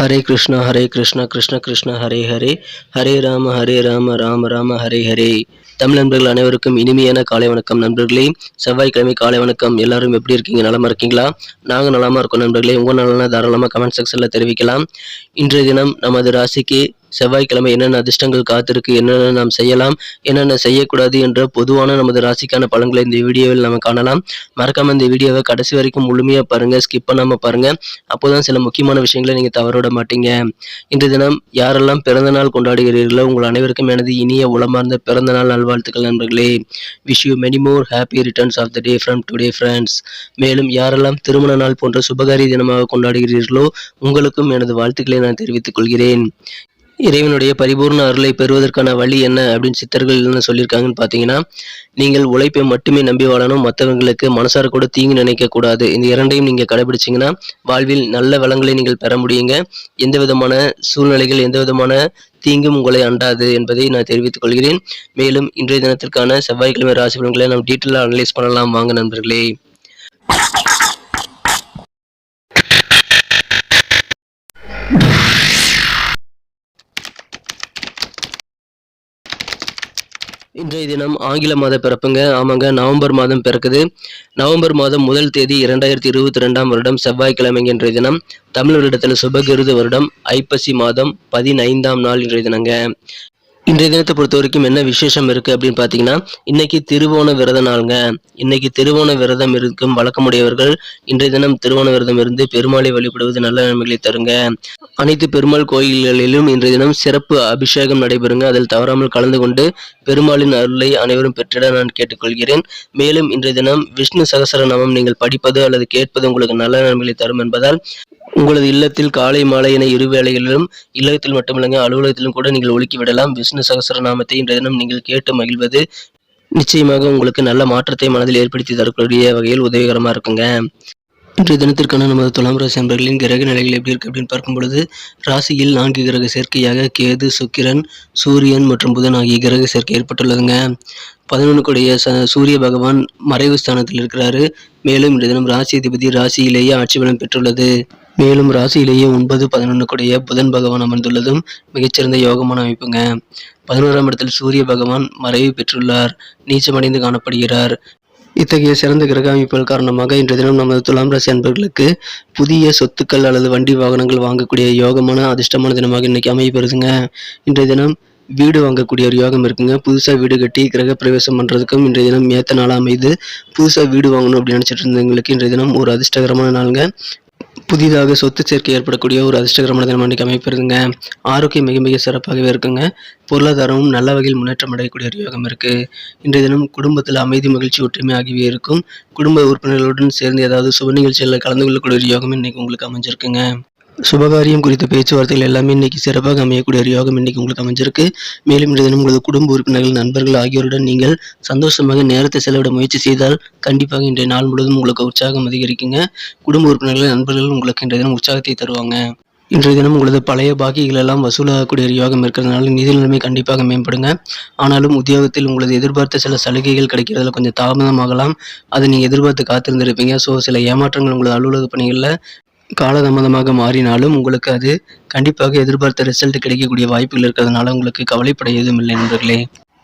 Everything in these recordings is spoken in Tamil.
ஹரே கிருஷ்ணா ஹரே கிருஷ்ணா கிருஷ்ண கிருஷ்ண ஹரே ஹரே. ஹரே ராம ஹரே ராம ராம ராம ஹரே ஹரே. தமிழ் நண்பர்கள் அனைவருக்கும் இனிமையான காலை வணக்கம் நண்பர்களே. செவ்வாய்க்கிழமை காலை வணக்கம். எல்லாரும் எப்படி இருக்கீங்க? நலமா இருக்கீங்களா? நாங்கள் நலமா இருக்கோம் நண்பர்களே. உங்கள் நலனை தாராளமாக கமெண்ட் செக்ஷனில் தெரிவிக்கலாம். இன்றைய தினம் நமது ராசிக்கு செவ்வாய்க்கிழமை என்னென்ன அதிர்ஷ்டங்கள் காத்திருக்கு என்னென்ன நாம் செய்யலாம் என்னென்ன செய்யக்கூடாது என்ற பொதுவான நமது ராசிக்கான பலன்களை இந்த வீடியோவில் நம்ம காணலாம். மறக்காம இந்த வீடியோவை கடைசி வரைக்கும் முழுமையாக பாருங்க ஸ்கிப் பண்ணாமல் பாருங்க. அப்போதான் சில முக்கியமான விஷயங்களை நீங்கள் தவறவிட மாட்டீங்க. இன்று தினம் யாரெல்லாம் பிறந்த நாள் கொண்டாடுகிறீர்களோ உங்கள் அனைவருக்கும் எனது இனிய உளமார்ந்த பிறந்த நாள் நல்வாழ்த்துக்கள் நண்பர்களே. Wish you many more happy returns of the day from today friends மேலும் யாரெல்லாம் திருமண நாள் போன்ற சுபகாரி தினமாக கொண்டாடுகிறீர்களோ உங்களுக்கும் எனது வாழ்த்துக்களை நான் தெரிவித்துக் கொள்கிறேன். இறைவனுடைய பரிபூர்ண அருளை பெறுவதற்கான வழி என்ன அப்படின்னு சித்தர்கள் என்ன சொல்லியிருக்காங்கன்னு பார்த்தீங்கன்னா நீங்கள் உழைப்பை மட்டுமே நம்பி வாழணும் மற்றவங்களுக்கு மனசார கூட தீங்கு நினைக்க கூடாது. இந்த இரண்டையும் நீங்கள் கடைபிடிச்சிங்கன்னா வாழ்வில் நல்ல வளங்களை நீங்கள் பெற முடியுங்க. எந்த விதமான சூழ்நிலைகள் எந்த விதமான தீங்கும் உங்களை அண்டாது என்பதை நான் தெரிவித்துக் கொள்கிறேன். மேலும் இன்றைய தினத்திற்கான செவ்வாய்க்கிழமை ராசி பலன்களை நாம் டீட்டெயிலாக அனலைஸ் பண்ணலாம். வாங்க நண்பர்களே. இன்றைய தினம் ஆங்கில மாத பிறப்புங்க. ஆமாங்க நவம்பர் மாதம் பிறக்குது. நவம்பர் மாதம் முதல் தேதி இரண்டாயிரத்தி இருபத்தி ரெண்டாம் வருடம் செவ்வாய்க்கிழமைங்க இன்றைய தினம். தமிழ் வருடத்தில் சுபகிருது வருடம் ஐப்பசி மாதம் பதினைந்தாம் நாள் இன்றைய தினங்க. இன்றைய தினத்தை பொறுத்த வரைக்கும் என்ன விசேஷம் இருக்கு அப்படின்னு பார்த்தீங்கன்னா இன்னைக்கு திருவோண விரத நாளுங்க. இன்னைக்கு திருவோண விரதம் இருக்கும் வழக்கமுடையவர்கள் இன்றைய தினம் திருவோண விரதம் இருந்து பெருமாளை வழிபடுவது நல்ல நன்மைகளை தருங்க. அனைத்து பெருமாள் கோயில்களிலும் இன்றைய தினம் சிறப்பு அபிஷேகம் நடைபெறுங்க. அதில் தவறாமல் கலந்து கொண்டு பெருமாளின் அருளை அனைவரும் பெற்றிட நான் கேட்டுக்கொள்கிறேன். மேலும் இன்றைய தினம் விஷ்ணு சகசர நாமம் நீங்கள் படிப்பது அல்லது கேட்பது உங்களுக்கு நல்ல நன்மைகளை தரும் என்பதால் உங்களது இல்லத்தில் காலை மாலை என இரு வேளைகளிலும் இல்லத்தில் மட்டுமில்லைங்க அலுவலகத்திலும் கூட நீங்கள் ஒழுக்கி விடலாம். விஷ்ணு சகசரநாமத்தை இன்றைய தினம் நீங்கள் கேட்டு மகிழ்வது நிச்சயமாக உங்களுக்கு நல்ல மாற்றத்தை மனதில் ஏற்படுத்தி தரக்கூடிய வகையில் உதவிகரமாக இருக்குங்க. இன்றைய தினத்திற்கான நமது துலாம் ராசி அன்பர்களின் கிரக நிலைகள் எப்படி இருக்கு அப்படின்னு பார்க்கும் பொழுது ராசியில் நான்கு கிரக சேர்க்கையாக கேது சுக்கிரன் சூரியன் மற்றும் புதன் ஆகிய கிரக சேர்க்கை ஏற்பட்டுள்ளதுங்க. பதினொன்றுக்குடைய ச சூரிய பகவான் மறைவு ஸ்தானத்தில் இருக்கிறாரு. மேலும் இன்றைய தினம் ராசி அதிபதி ராசியிலேயே ஆட்சி பலம் பெற்றுள்ளது. மேலும் ராசியிலேயே ஒன்பது பதினொன்றுக்குடைய புதன் பகவான் அமர்ந்துள்ளதும் மிகச்சிறந்த யோகமான அமைப்புங்க. பதினோராம் இடத்தில் சூரிய பகவான் மறைவு பெற்றுள்ளார். நீச்சமடைந்து காணப்படுகிறார். இத்தகைய சிறந்த கிரக அமைப்புகள் காரணமாக இன்றைய தினம் நமது துலாம் ராசி அன்பர்களுக்கு புதிய சொத்துக்கள் அல்லது வண்டி வாகனங்கள் வாங்கக்கூடிய யோகமான அதிர்ஷ்டமான தினமாக இன்னைக்கு அமையப்பெறுதுங்க இன்றைய தினம் வீடு வாங்கக்கூடிய ஒரு யோகம் இருக்குங்க. புதுசாக வீடு கட்டி கிரக பிரவேசம் பண்ணுறதுக்கும் இன்றைய தினம் ஏற்ற நாளாக அமைது புதுசாக வீடு வாங்கணும் அப்படின்னு நினச்சிட்டு இருந்தவங்களுக்கு இன்றைய தினம் ஒரு அதிர்ஷ்டகரமான நாளுங்க. புதிதாக சொத்து சேர்க்கை ஏற்படக்கூடிய ஒரு அதிர்ஷ்டகரமான தினம் அன்றைக்கு அமைப்பிருதுங்க ஆரோக்கியம் மிக மிக சிறப்பாகவே இருக்குங்க. பொருளாதாரமும் நல்ல வகையில் முன்னேற்றம் அடையக்கூடிய ஒரு யோகம் இருக்குது இன்றைய தினம் குடும்பத்தில் அமைதி மகிழ்ச்சி ஒற்றுமை ஆகியவை இருக்கும். குடும்ப உறுப்பினர்களுடன் சேர்ந்து ஏதாவது சுப நிகழ்ச்சிகளில் கலந்து கொள்ளக்கூடிய ஒரு யோகம் இன்னைக்கு உங்களுக்கு அமைஞ்சிருக்குங்க. சுபகாரியம் குறித்த பேச்சுவார்த்தைகள் எல்லாமே இன்னைக்கு சிறப்பாக அமையக்கூடிய ஒரு யோகம் இன்னைக்கு உங்களுக்கு அமைஞ்சிருக்கு. மேலும் இன்றைய தினம் உங்களது குடும்ப உறுப்பினர்கள் நண்பர்கள் ஆகியோருடன் நீங்கள் சந்தோஷமாக நேரத்தை செலவிட முயற்சி செய்தால் கண்டிப்பாக இன்றைய நாள் முழுவதும் உங்களுக்கு உற்சாகம் அதிகரிக்குங்க. குடும்ப உறுப்பினர்கள் நண்பர்கள் உங்களுக்கு இன்றைய தினம் உற்சாகத்தை தருவாங்க. இன்றைய தினம் உங்களது பழைய பாக்கிகள் எல்லாம் வசூலாகக்கூடிய ஒரு யோகம் இருக்கிறதுனால நிதி நிலைமை கண்டிப்பாக மேம்படுங்க. ஆனாலும் உத்தியோகத்தில் உங்களது எதிர்பார்த்த சில சலுகைகள் கிடைக்கிறதுல கொஞ்சம் தாமதமாகலாம். அதை நீங்கள் எதிர்பார்த்து காத்திருந்திருப்பீங்க. ஸோ சில ஏமாற்றங்கள் உங்களது அலுவலக பணிகளில் காலதாமதமாக மாறினாலும் உங்களுக்கு அது கண்டிப்பாக எதிர்பார்த்த ரிசல்ட் கிடைக்கக்கூடிய வாய்ப்புகள் இருக்கிறதுனால உங்களுக்கு கவலைப்பட ஏதும் இல்லை நண்பர்களே.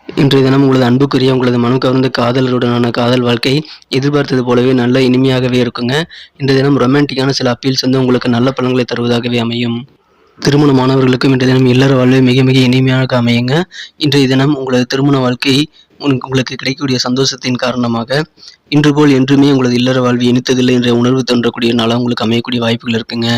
இன்றைய தினம் உங்களது அன்புக்குரிய உங்களது மனம் கவர்ந்த காதலருடனான காதல் வாழ்க்கை எதிர்பார்த்தது போலவே நல்ல இனிமையாகவே இருக்குங்க. இன்றைய தினம் ரொமான்டிக்கான சில அப்பீல்ஸ் வந்து உங்களுக்கு நல்ல பலன்களை தருவதாகவே அமையும். திருமணமானவர்களுக்கும் இன்றைய தினம் இல்லற வாழ்வு மிக மிக இனிமையாக அமையுங்க. இன்றைய தினம் உங்களது திருமண வாழ்க்கை உங்களுக்கு கிடைக்கக்கூடிய சந்தோஷத்தின் காரணமாக இன்று போல் என்றுமே உங்களது இல்லற வாழ்வு இனித்ததில்லை என்ற உணர்வு தோன்றக்கூடிய நாளாக உங்களுக்கு அமையக்கூடிய வாய்ப்புகள் இருக்குங்க.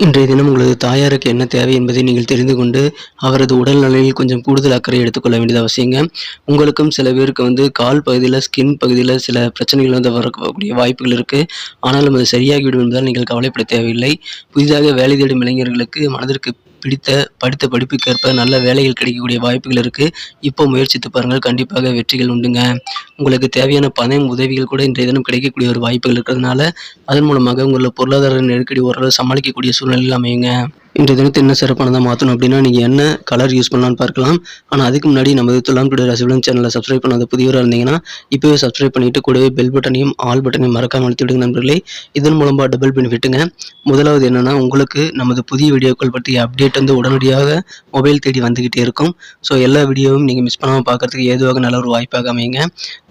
இன்றைய தினம் உங்களது தாயாருக்கு என்ன தேவை என்பதை நீங்கள் தெரிந்து கொண்டு அவரது உடல் நலையில் கொஞ்சம் கூடுதல் அக்கறை எடுத்துக்கொள்ள வேண்டியது அவசியங்க. உங்களுக்கும் சில பேருக்கு வந்து கால் பகுதியில் ஸ்கின் பகுதியில் சில பிரச்சனைகள் வந்து வரக்கூடிய வாய்ப்புகள் இருக்குது ஆனாலும் அது சரியாகிவிடும் என்பதால் நீங்கள் கவலைப்பட தேவையில்லை. புதிதாக வேலை தேடும் இளைஞர்களுக்கு மனதிற்கு பிடித்த படித்த படிப்புக்கேற்ப நல்ல வேலைகள் கிடைக்கக்கூடிய வாய்ப்புகள் இருக்குது இப்போ முயற்சித்து பாருங்கள் கண்டிப்பாக வெற்றிகள் உண்டுங்க. உங்களுக்கு தேவையான பணம் உதவிகள் கூட இன்றைய தினம் கிடைக்கக்கூடிய ஒரு வாய்ப்புகள் இருக்கிறதுனால அதன் மூலமாக உங்களோட பொருளாதார நெருக்கடி ஓரளவு சமாளிக்கக்கூடிய சூழ்நிலையில் அமையுங்க. இன்றைய தினத்தை என்ன சிறப்பானதாக மாற்றணும் அப்படின்னா நீங்கள் என்ன கலர் யூஸ் பண்ணலாம்னு பார்க்கலாம். ஆனால் அதுக்கு முன்னாடி நம்ம துலாம் டுடே ராசிபலன் சேனலை சப்ஸ்கிரைப் பண்ணாத புதியவராக இருந்தீங்கன்னா இப்போவே சப்ஸ்கிரைப் பண்ணிட்டு கூடவே பெல் பட்டனையும் ஆல் பட்டனையும் மறக்காமல் அழுத்தி விடுங்க நண்பர்களே. இதன் மூலமாக டபுள் பெனிஃபிட்டுங்க முதலாவது என்னென்னா உங்களுக்கு நமது புதிய வீடியோக்கள் பற்றிய அப்டேட் வந்து உடனடியாக மொபைல் தேடி வந்துக்கிட்டே இருக்கும். ஸோ எல்லா வீடியோவும் நீங்கள் மிஸ் பண்ணாமல் பார்க்குறதுக்கு ஏதுவாக நல்ல ஒரு வாய்ப்பாக அமையுங்க.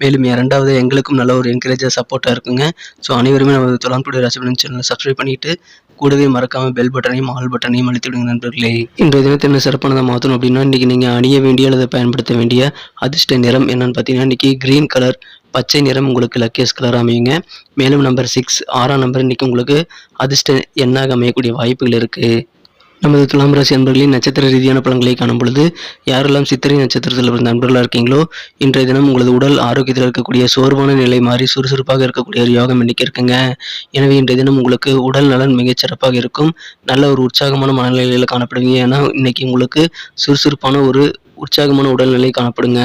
மேலும் இரண்டாவது எங்களுக்கும் நல்ல ஒரு என்கரேஜாக சப்போர்ட்டாக இருக்குங்க. ஸோ அனைவருமே நமது துலாம் டுடே ராசிபலன் சேனலை சப்ஸ்கிரைப் பண்ணிவிட்டு கூடவே மறக்காமல் பெல் பட்டனையும் ஆல் பட்டனையும் அழுத்தி விடுங்க நண்பர்களே. இந்த தினத்தை என்ன சிறப்பானதாக மாற்றணும் அப்படின்னா இன்றைக்கி நீங்கள் அணிய வேண்டிய அல்லது பயன்படுத்த வேண்டிய அதிர்ஷ்ட நிறம் என்னன்னு பார்த்தீங்கன்னா இன்றைக்கி க்ரீன் கலர் பச்சை நிறம் உங்களுக்கு லக்கியஸ் கலர் அமையுங்க. மேலும் நம்பர் சிக்ஸ் ஆறாம் நம்பர் இன்றைக்கி உங்களுக்கு அதிர்ஷ்ட எண்ணாக அமையக்கூடிய வாய்ப்புகள் இருக்குது நமது துலாம் ராசி அன்பர்களின் நட்சத்திர ரீதியான பலன்களை காணும் பொழுது யாரெல்லாம் சித்திரை நட்சத்திரத்தில் பிறந்த நண்பர்களாக இருக்கீங்களோ இன்றைய தினம் உங்களது உடல் ஆரோக்கியத்தில் இருக்கக்கூடிய சோர்வான நிலை மாறி சுறுசுறுப்பாக இருக்கக்கூடிய ஒரு யோகம் இன்னைக்கு இருக்குங்க. எனவே இன்றைய தினம் உங்களுக்கு உடல் நலன் மிகச் சிறப்பாக இருக்கும். நல்ல ஒரு உற்சாகமான மனநிலையில் காணப்படுவீங்க. ஏன்னா இன்னைக்கு உங்களுக்கு சுறுசுறுப்பான ஒரு உற்சாகமான உடல்நிலை காணப்படுங்க.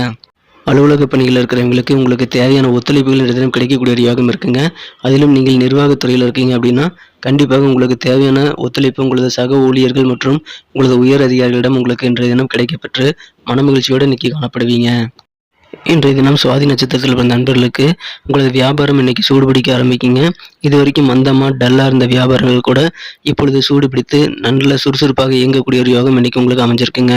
அலுவலக பணியில் இருக்கிறவங்களுக்கு உங்களுக்கு தேவையான ஒத்துழைப்புகள் இன்றைய தினம் கிடைக்கக்கூடிய ஒரு யோகம் இருக்குங்க. அதிலும் நீங்கள் நிர்வாகத்துறையில் இருக்கீங்க அப்படின்னா கண்டிப்பாக உங்களுக்கு தேவையான ஒத்துழைப்பு உங்களது சக ஊழியர்கள் மற்றும் உங்களது உயர் அதிகாரிகளிடம் உங்களுக்கு இன்றைய தினம் கிடைக்கப்பெற்று மனமகிழ்ச்சியோடு இன்னைக்கு காணப்படுவீங்க. இன்றைய தினம் சுவாதி நட்சத்திரத்தில் பிறந்த நண்பர்களுக்கு உங்களது வியாபாரம் இன்னைக்கு சூடுபிடிக்க ஆரம்பிக்குங்க. இது வரைக்கும் மந்தமாக டல்லாக இருந்த வியாபாரங்கள் கூட இப்பொழுது சூடு பிடித்து நல்ல சுறுசுறுப்பாக இயங்கக்கூடிய ஒரு யோகம் இன்னைக்கு உங்களுக்கு அமைஞ்சிருக்குங்க.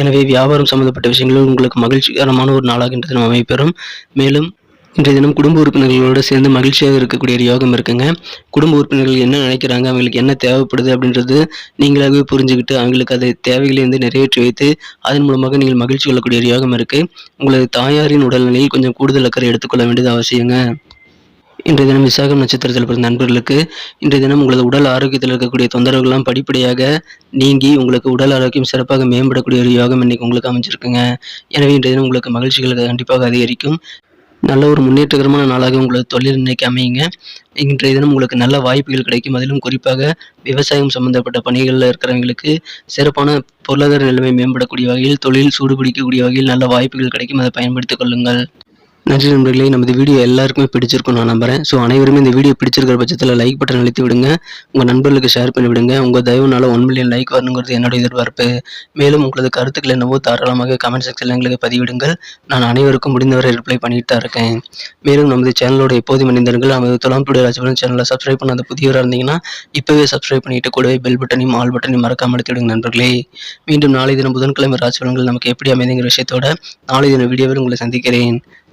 எனவே வியாபாரம் சம்பந்தப்பட்ட விஷயங்களில் உங்களுக்கு மகிழ்ச்சிகரமான ஒரு நாளாக இன்றைய தினம் அமைப்பெறும் மேலும் இன்றைய தினம் குடும்ப உறுப்பினர்களோடு சேர்ந்து மகிழ்ச்சியாக இருக்கக்கூடிய ஒரு யோகம் இருக்குங்க. குடும்ப உறுப்பினர்கள் என்ன நினைக்கிறாங்க? அவங்களுக்கு என்ன தேவைப்படுது அப்படின்றது நீங்களாகவே புரிஞ்சுக்கிட்டு அவங்களுக்கு அதை தேவைகளை வந்து நிறைவேற்றி வைத்து அதன் மூலமாக நீங்கள் மகிழ்ச்சி கொள்ளக்கூடிய ஒரு யோகம் இருக்குது உங்களது தாயாரின் உடல்நிலையில் கொஞ்சம் கூடுதல் அக்கறை எடுத்துக்கொள்ள வேண்டியது அவசியங்க. இன்றைய தினம் விசாகம் நட்சத்திரத்தில் பிறந்த நண்பர்களுக்கு இன்றைய தினம் உங்களது உடல் ஆரோக்கியத்தில் இருக்கக்கூடிய தொந்தரவுகள்லாம் படிப்படியாக நீங்கி உங்களுக்கு உடல் ஆரோக்கியம் சிறப்பாக மேம்படக்கூடிய ஒரு யோகம் இன்னைக்கு உங்களுக்கு அமைஞ்சிருக்குங்க. எனவே இன்றைய தினம் உங்களுக்கு மகிழ்ச்சிகள் கண்டிப்பாக அதிகரிக்கும். நல்ல ஒரு முன்னேற்றகரமான நாளாக உங்களது தொழில் இன்னைக்கு அமையுங்க. இன்றைய தினம் உங்களுக்கு நல்ல வாய்ப்புகள் கிடைக்கும். அதிலும் குறிப்பாக விவசாயம் சம்பந்தப்பட்ட பணிகளில் இருக்கிறவங்களுக்கு சிறப்பான பொருளாதார நிலைமை மேம்படக்கூடிய வகையில் தொழில் சூடுபிடிக்கக்கூடிய வகையில் நல்ல வாய்ப்புகள் கிடைக்கும். அதை பயன்படுத்திக் கொள்ளுங்கள். நன்றி நண்பர்களே நமது வீடியோ எல்லாருக்குமே பிடிச்சிருக்கும் நான் நம்புறேன். ஸோ அனைவருமே இந்த வீடியோ பிடிச்சிருக்கிற பட்சத்தில் லைக் பட்டன் அழுத்தி விடுங்க. உங்கள் நண்பர்களுக்கு ஷேர் பண்ணி விடுங்க. உங்கள் தயவுனால ஒன் மில்லியன் லைக் வரணுங்கிறது என்னோட எதிர்பார்ப்பு. மேலும் உங்களது கருத்துக்கள் என்னவோ தாராளமாக கமெண்ட் செக்ஷனில் எங்களுக்கு பதிவிடுங்கள். நான் அனைவருக்கும் முடிந்தவரை ரிப்ளை பண்ணிட்டு தான் இருக்கேன். மேலும் நமது சேனலோட எப்போதும் மனிதர்கள் நமது துலாம் டுடே ராஜபுரம் சேனலை சப்ஸ்கிரைப் பண்ணாத புதியவராக இருந்தீங்கன்னா இப்போவே சப்ஸ்கிரைப் பண்ணிட்டு கூடவே பெல் பட்டனையும் ஆல் பட்டனையும் மறக்காம எடுத்து விடுங்க நண்பர்களே. மீண்டும் நாளை தினம் புதன்கிழமை ராஜபலன்கள் நமக்கு எப்படி அமைதிங்கிற விஷயத்தோட நாளை தின வீடியோவில் உங்களை சந்திக்கிறேன்.